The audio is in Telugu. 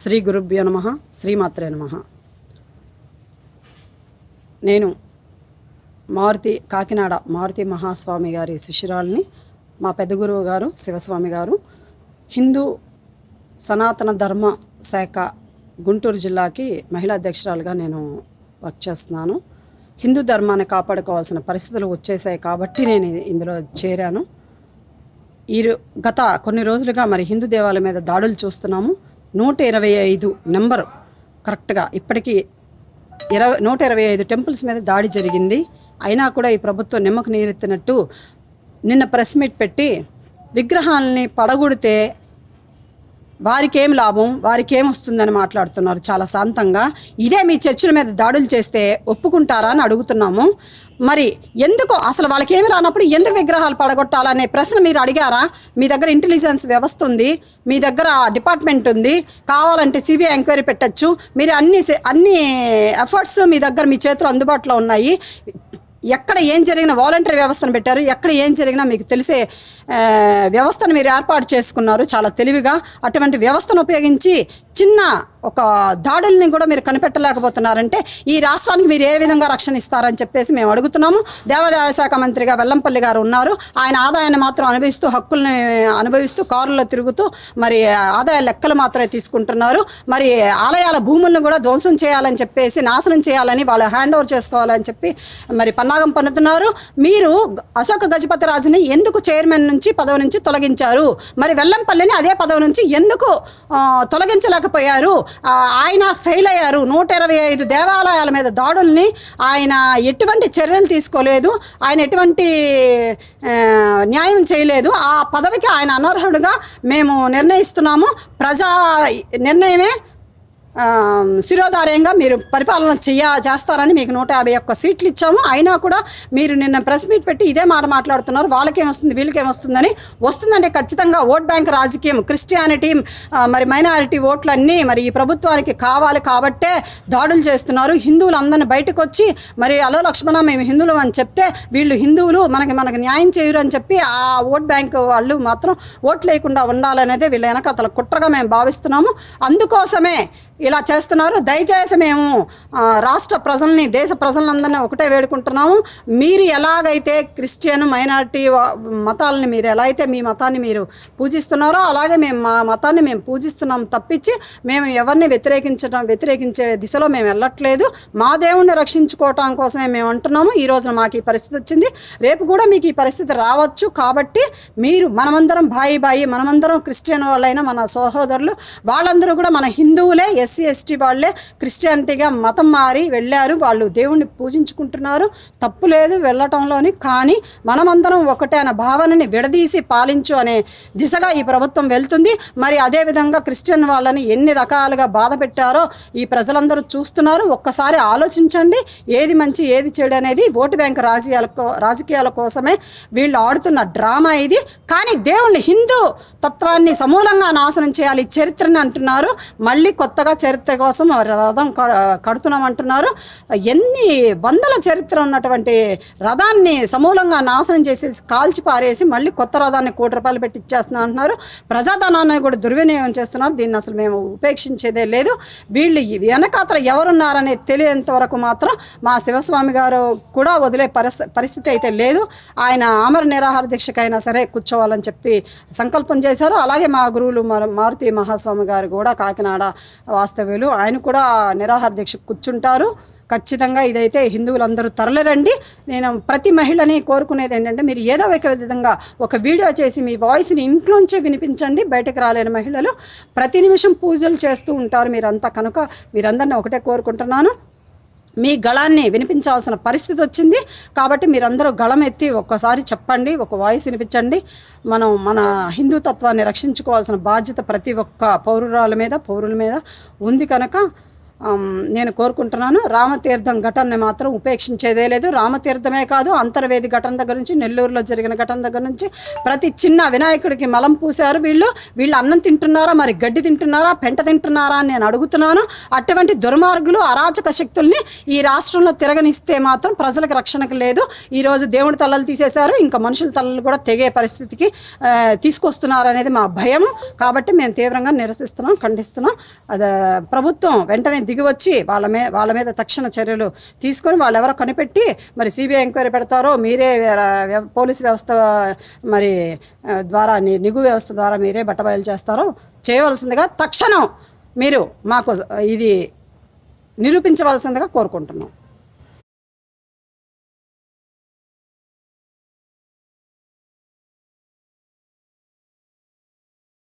శ్రీ గురుభ్యో నమ శ్రీమాత్రే నమ. నేను మారుతి కాకినాడ మారుతి మహాస్వామి గారి శిష్యురాల్ని మా పెద్ద గురువు గారు శివస్వామి గారు హిందూ సనాతన ధర్మ శాఖ గుంటూరు జిల్లాకి మహిళా అధ్యక్షురాలుగా నేను వర్క్ చేస్తున్నాను. హిందూ ధర్మాన్ని కాపాడుకోవాల్సిన పరిస్థితులు వచ్చేసాయి కాబట్టి నేను ఇందులో చేరాను. ఈ గత కొన్ని రోజులుగా మరి హిందూ దేవాలయం మీద దాడులు చూస్తున్నాము. నూట ఇరవై ఐదు నెంబరు. కరెక్ట్గా ఇప్పటికీ ఇరవై నూట ఇరవై ఐదు టెంపుల్స్ మీద దాడి జరిగింది. అయినా కూడా ఈ ప్రభుత్వం నిమ్మకు నీరెత్తినట్టు నిన్న ప్రెస్ మీట్ పెట్టి విగ్రహాలని పడగొడితే వారికి ఏం లాభం వారికి ఏం వస్తుందని మాట్లాడుతున్నారు చాలా శాంతంగా. ఇదే మీ చర్చిల మీద దాడులు చేస్తే ఒప్పుకుంటారా అని అడుగుతున్నాము. మరి ఎందుకు అసలు వాళ్ళకి ఏమి రానప్పుడు ఎందుకు విగ్రహాలు పడగొట్టాలనే ప్రశ్న మీరు అడిగారా? మీ దగ్గర ఇంటెలిజెన్స్ వ్యవస్థ ఉంది మీ దగ్గర డిపార్ట్మెంట్ ఉంది కావాలంటే సిబిఐ ఎంక్వైరీ పెట్టచ్చు. మీరు అన్ని సే- అన్ని ఎఫర్ట్స్ మీ దగ్గర మీ చేతిలో అందుబాటులో ఉన్నాయి. ఎక్కడ ఏం జరిగినా వాలంటరీ వ్యవస్థను పెట్టారు. ఎక్కడ ఏం జరిగినా మీకు తెలిసే వ్యవస్థను మీరు ఏర్పాటు చేసుకున్నారు. చాలా తెలివిగా అటువంటి వ్యవస్థను ఉపయోగించి చిన్న ఒక దాడుల్ని కూడా మీరు కనిపెట్టలేకపోతున్నారంటే ఈ రాష్ట్రానికి మీరు ఏ విధంగా రక్షణ ఇస్తారని చెప్పేసి మేము అడుగుతున్నాము. దేవాదాయ శాఖ మంత్రిగా వెల్లంపల్లి గారు ఉన్నారు. ఆయన ఆదాయాన్ని మాత్రం అనుభవిస్తూ హక్కుల్ని అనుభవిస్తూ కారుల్లో తిరుగుతూ మరి ఆదాయ లెక్కలు మాత్రమే తీసుకుంటున్నారు. మరి ఆలయాల భూములను కూడా ధ్వంసం చేయాలని చెప్పేసి నాశనం చేయాలని వాళ్ళు హ్యాండ్ ఓవర్ చేసుకోవాలని చెప్పి మరి పన్నాగం పన్నుతున్నారు. మీరు అశోక గజపతి రాజుని ఎందుకు చైర్మన్ నుంచి పదవి నుంచి తొలగించారు? మరి వెల్లంపల్లిని అదే పదవి నుంచి ఎందుకు తొలగించలేకపోయారు? ఆయన ఫెయిల్ అయ్యారు. నూట ఇరవై ఐదు దేవాలయాల మీద దాడుల్ని ఆయన ఎటువంటి చర్యలు తీసుకోలేదు. ఆయన ఎటువంటి న్యాయం చేయలేదు. ఆ పదవికి ఆయన అనర్హుడుగా మేము నిర్ణయిస్తున్నాము. ప్రజా నిర్ణయమే శిరోధార్యంగా మీరు పరిపాలన చేయ చేస్తారని మీకు నూట యాభై ఒక్క సీట్లు ఇచ్చాము. అయినా కూడా మీరు నిన్న ప్రెస్ మీట్ పెట్టి ఇదే మాట మాట్లాడుతున్నారు. వాళ్ళకేం వస్తుంది వీళ్ళకేం వస్తుందని. వస్తుందంటే ఖచ్చితంగా ఓట్ బ్యాంక్ రాజకీయం క్రిస్టియానిటీ మరి మైనారిటీ ఓట్లన్నీ మరి ఈ ప్రభుత్వానికి కావాలి కాబట్టే దాడులు చేస్తున్నారు. హిందువులు అందరిని బయటకు వచ్చి మరి అలో లక్ష్మణ మేము హిందువులు అని చెప్తే వీళ్ళు హిందువులు మనకి మనకు న్యాయం చేయరు అని చెప్పి ఆ ఓట్ బ్యాంక్ వాళ్ళు మాత్రం ఓట్లు లేకుండా ఉండాలనేదే వీళ్ళ వెనకాతల కుట్రగా మేము భావిస్తున్నాము. అందుకోసమే ఇలా చేస్తున్నారు. దయచేసి మేము రాష్ట్ర ప్రజల్ని దేశ ప్రజలందరినీ ఒకటే వేడుకుంటున్నాము. మీరు ఎలాగైతే క్రిస్టియన్ మైనారిటీ మతాలని మీరు ఎలా అయితే మీ మతాన్ని మీరు పూజిస్తున్నారో అలాగే మేము మా మతాన్ని మేము పూజిస్తున్నాం తప్పించి మేము ఎవరిని వ్యతిరేకించడం వ్యతిరేకించే దిశలో మేము వెళ్ళట్లేదు. మా దేవుణ్ణి రక్షించుకోవటం కోసమే మేము అంటున్నాము. ఈ రోజున మాకు ఈ పరిస్థితి వచ్చింది. రేపు కూడా మీకు ఈ పరిస్థితి రావచ్చు. కాబట్టి మీరు మనమందరం బాయి బాయి మనమందరం క్రిస్టియన్ వాళ్ళైనా మన సహోదరులు వాళ్ళందరూ కూడా మన హిందువులే ఎస్సీ ఎస్టీ వాళ్ళే క్రిస్టియానిటీగా మతం మారి వెళ్ళారు. వాళ్ళు దేవుణ్ణి పూజించుకుంటున్నారు. తప్పు లేదు వెళ్ళటంలోని. కానీ మనమందరం ఒకటే అనే భావనని విడదీసి పాలించు అనే దిశగా ఈ ప్రభుత్వం వెళ్తుంది. మరి అదేవిధంగా క్రిస్టియన్ వాళ్ళని ఎన్ని రకాలుగా బాధ పెట్టారో ఈ ప్రజలందరూ చూస్తున్నారు. ఒక్కసారి ఆలోచించండి. ఏది మంచి ఏది చెడు అనేది ఓటు బ్యాంక్ రాజకీయాల కో- రాజకీయాల కోసమే వీళ్ళు ఆడుతున్న డ్రామా ఇది. కానీ దేవుణ్ణి హిందూ తత్వాన్ని సమూలంగా నాశనం చేయాలి. చరిత్రని అంటున్నారు. మళ్ళీ కొత్తగా చరిత్ర కోసం రథం క- కడుతున్నాం అంటున్నారు ఎన్ని వందల చరిత్ర ఉన్నటువంటి రథాన్ని సమూలంగా నాశనం చేసేసి కాల్చి పారేసి మళ్ళీ కొత్త రథాన్ని కోటి రూపాయలు పెట్టి ఇచ్చేస్తున్నా అంటున్నారు ప్రజాధనాన్ని కూడా దుర్వినియోగం చేస్తున్నారు. దీన్ని అసలు మేము ఉపేక్షించేదే లేదు. వీళ్ళు వెనకాతర ఎవరున్నారనే ఎవరున్నారనేది తెలియనంత వరకు మాత్రం మా శివస్వామి గారు కూడా వదిలే పరిస్థితి పరిస్థితి అయితే లేదు. ఆయన ఆమర నిరాహార దీక్షకైనా సరే కూర్చోవాలని చెప్పి సంకల్పం చేశారు. అలాగే మా గురువులు మారుతి మహాస్వామి గారు కూడా కాకినాడ వాస్తవ్యులు. ఆయన కూడా నిరాహార దీక్ష కూర్చుంటారు. ఖచ్చితంగా ఇదైతే హిందువులందరూ తరలిరండి. నేను ప్రతి మహిళని కోరుకునేది ఏంటంటే మీరు ఏదో ఒక విధంగా ఒక వీడియో చేసి మీ వాయిస్ని ఇంట్లోంచే వినిపించండి. బయటకు రాలేని మహిళలు ప్రతి నిమిషం పూజలు చేస్తూ ఉంటారు. మీరంతా కనుక మీరందరిని ఒకటే కోరుకుంటున్నాను. మీ గళాన్ని వినిపించాల్సిన పరిస్థితి వచ్చింది. కాబట్టి మీరందరూ గళం ఎత్తి ఒక్కసారి చెప్పండి ఒక వాయిస్ వినిపించండి. మనం మన హిందూ తత్వాన్ని రక్షించుకోవాల్సిన బాధ్యత ప్రతి ఒక్క పౌరురాల మీద పౌరుల మీద ఉంది కనుక నేను కోరుకుంటున్నాను రామతీర్థం ఘటనని మాత్రం ఉపేక్షించేదే లేదు. రామతీర్థమే కాదు అంతర్వేది ఘటన దగ్గర నుంచి నెల్లూరులో జరిగిన ఘటన దగ్గర నుంచి ప్రతి చిన్న వినాయకుడికి మలం పూశారు వీళ్ళు. వీళ్ళు అన్నం తింటున్నారా? మరి గడ్డి తింటున్నారా? పెంట తింటున్నారా అని నేను అడుగుతున్నాను. అటువంటి దుర్మార్గులు అరాచక శక్తుల్ని ఈ రాష్ట్రంలో తిరగనిస్తే మాత్రం ప్రజలకు రక్షణకు లేదు. ఈరోజు దేవుడి తలలు తీసేశారు. ఇంకా మనుషుల తలలు కూడా తెగే పరిస్థితికి తీసుకొస్తున్నారనేది తీసుకొస్తున్నారు అనేది మా భయం కాబట్టి మేము తీవ్రంగా నిరసిస్తున్నాం ఖండిస్తున్నాం. అది ప్రభుత్వం వెంటనే దిగి వచ్చి వాళ్ళ మీద వాళ్ళ మీద తక్షణ చర్యలు తీసుకొని వాళ్ళు ఎవరో కనిపెట్టి మరి సిబిఐ ఎంక్వైరీ పెడతారో మీరే పోలీసు పోలీస్ వ్యవస్థ మరి ద్వారా నిగు నిఘు వ్యవస్థ ద్వారా మీరే బట్టబయలు చేస్తారో చేయవలసిందిగా తక్షణం మీరు మాకు ఇది నిరూపించవలసిందిగా కోరుకుంటున్నాం.